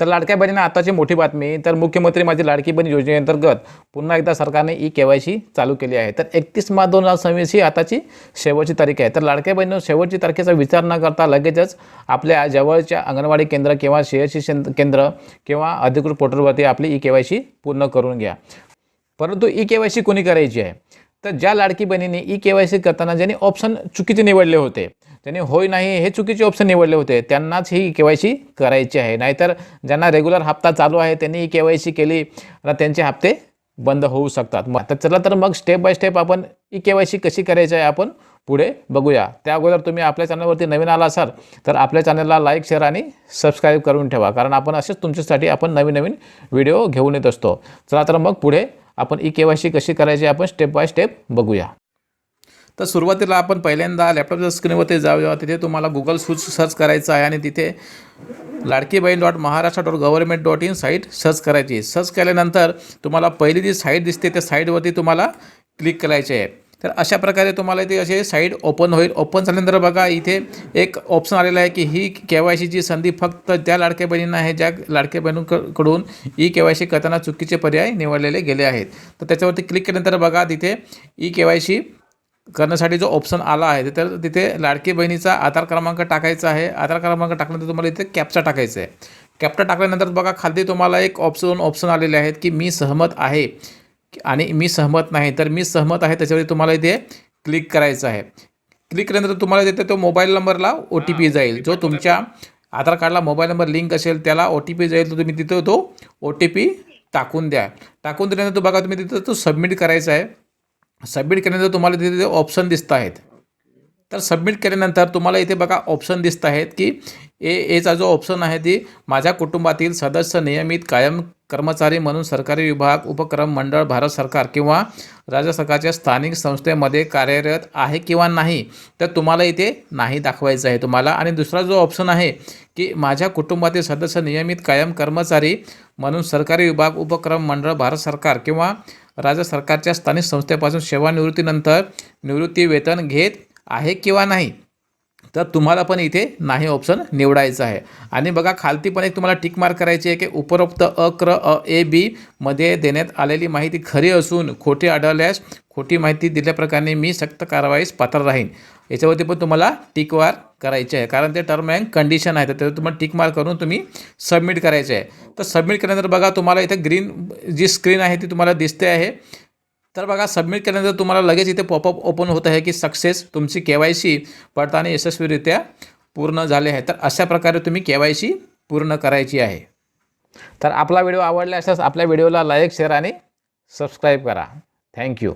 तर लाडक्या बहिणींना आताची मोठी बातमी तर मुख्यमंत्री माझी लाडकी बहीण योजनेअंतर्गत पुन्हा एकदा सरकारने ई के वाय सी चालू केली आहे. तर एकतीस मार्च दोन हजार सव्वीस ही आताची शेवटची तारीख आहे. तर लाडक्या बहिणीनं शेवटची तारखेचा विचार न करता लगेचच आपल्या जवळच्या अंगणवाडी केंद्र किंवा सीएससी केंद्र किंवा अधिकृत पोर्टलवरती आपली ई के वाय सी पूर्ण करून घ्या. परंतु ई के वाय सी कोणी करायची आहे? तर ज्या लाडकी बहिणीने ई के वाय सी करताना ज्यांनी ऑप्शन चुकीचे निवडले होते त्यांनी होय नाही हे चुकीचे ऑप्शन निवडले होते. त्यांनाच ही के वाय सी करायची आहे. नाहीतर ज्यांना रेग्युलर हप्ता चालू आहे त्यांनी ई के वाय सी केली तर त्यांचे हप्ते बंद होऊ शकतात. मग तर चला तर मग स्टेप बाय स्टेप आपण ई के वाय सी कशी करायची आहे आपण पुढे बघूया. त्या अगोदर तुम्ही आपल्या चॅनलवरती नवीन आला असाल तर आपल्या चॅनलला लाईक शेअर आणि सबस्क्राईब करून ठेवा. कारण आपण असेच तुमच्यासाठी आपण नवीन नवीन व्हिडिओ घेऊन येत असतो. चला तर मग पुढे आपण ई के वाय सी कशी करायची आपण स्टेप बाय स्टेप बघूया. तर सुरुवातीला आपण पहिल्यांदा लॅपटॉपच्या स्क्रीनवरती जाऊया. तिथे तुम्हाला गुगल सूच सर्च करायचं आहे आणि तिथे Ladki Bahin dot Maharashtra dot government dot in site search करायची. सर्च केल्यानंतर तुम्हाला पहिली जी साईट दिसते त्या साईटवरती तुम्हाला क्लिक करायचे आहे. तर अशा प्रकारे तुम्हाला इथे असे साईट ओपन होईल. ओपन झाल्यानंतर बघा इथे एक ऑप्शन आलेला आहे की ही के वाय सीची संधी फक्त त्या लाडक्या बहिणींना आहे ज्या लाडक्या बहिणींकडून ई के वाय सी करताना चुकीचे पर्याय निवडलेले गेले आहेत. तर त्याच्यावरती क्लिक केल्यानंतर बघा तिथे ई के वाय सी करण्यासाठी जो ऑप्शन आला आहे तर तिथे लाडकी बहिणीचा आधार क्रमांक टाकायचा आहे. आधार क्रमांक टाकल्यानंतर तुम्हाला इथे कॅप्चा टाकायचा आहे. कॅप्चा टाकल्यानंतर बघा खाली तुम्हाला एक ऑप्शन ऑप्शन आलेले आहेत की मी सहमत आहे आणि मी सहमत नाही. तर मी सहमत आहे त्याच्यावरती तुम्हाला इथे क्लिक करायचं आहे. क्लिक केल्यानंतर तुम्हाला तिथे तो मोबाईल नंबरला ओ टी पी जाईल. जो तुमच्या आधार कार्डला मोबाईल नंबर लिंक असेल त्याला ओ टी पी जाईल तर तुम्ही तिथं तो ओ टी पी टाकून द्या. टाकून दिल्यानंतर बघा तुम्ही तिथं तो सबमिट करायचा आहे. सबमिट केल्यानंतर तुम्हाला तिथे ऑप्शन दिसत आहेत. तर सबमिट केल्यानंतर तुम्हाला इथे बघा ऑप्शन दिसत आहेत की ए एचा जो ऑप्शन आहे ती माझ्या कुटुंबातील सदस्य नियमित कायम कर्मचारी म्हणून सरकारी विभाग उपक्रम मंडळ भारत सरकार किंवा राज्य सरकारच्या स्थानिक संस्थेमध्ये कार्यरत आहे किंवा नाही तर तुम्हाला इथे नाही दाखवायचं आहे तुम्हाला. आणि दुसरा जो ऑप्शन आहे की माझ्या कुटुंबातील सदस्य नियमित कायम कर्मचारी म्हणून सरकारी विभाग उपक्रम मंडळ भारत सरकार किंवा राज्य सरकारच्या स्थानिक संस्थेपासून सेवानिवृत्तीनंतर निवृत्ती वेतन घेत आहे किंवा नाही? तर तुम्हाला पण इथे नाही ऑप्शन निवडायचं आहे. आणि बघा खालती पण एक तुम्हाला टिक मार्क करायची आहे की उपरोक्त अक्र अ ए बी मध्ये देण्यात आलेली माहिती खरी असून खोटी आढळल्यास खोटी माहिती दिल्याप्रकारे मी सक्त कारवाईस पात्र राहीन. याच्यावरती पण तुम्हाला टिक वार करायचे आहे. कारण ते टर्म अँड कंडिशन आहे. तर त्यावर तुम्हाला टिक मार करून तुम्ही सबमिट करायचे आहे. तर सबमिट केल्यानंतर बघा तुम्हाला इथे ग्रीन जी स्क्रीन आहे ती तुम्हाला दिसते आहे. तर बघा सबमिट केल्यानंतर तुम्हाला लगेच इथे पॉपअप ओपन होत आहे की सक्सेस तुमची के वाय सी पडताना यशस्वीरित्या पूर्ण झाले आहे. तर अशा प्रकारे तुम्ही के वाय सी पूर्ण करायची आहे. तर आपला व्हिडिओ आवडला असल्यास आपल्या व्हिडिओला लाईक शेअर आणि सबस्क्राईब करा. Thank you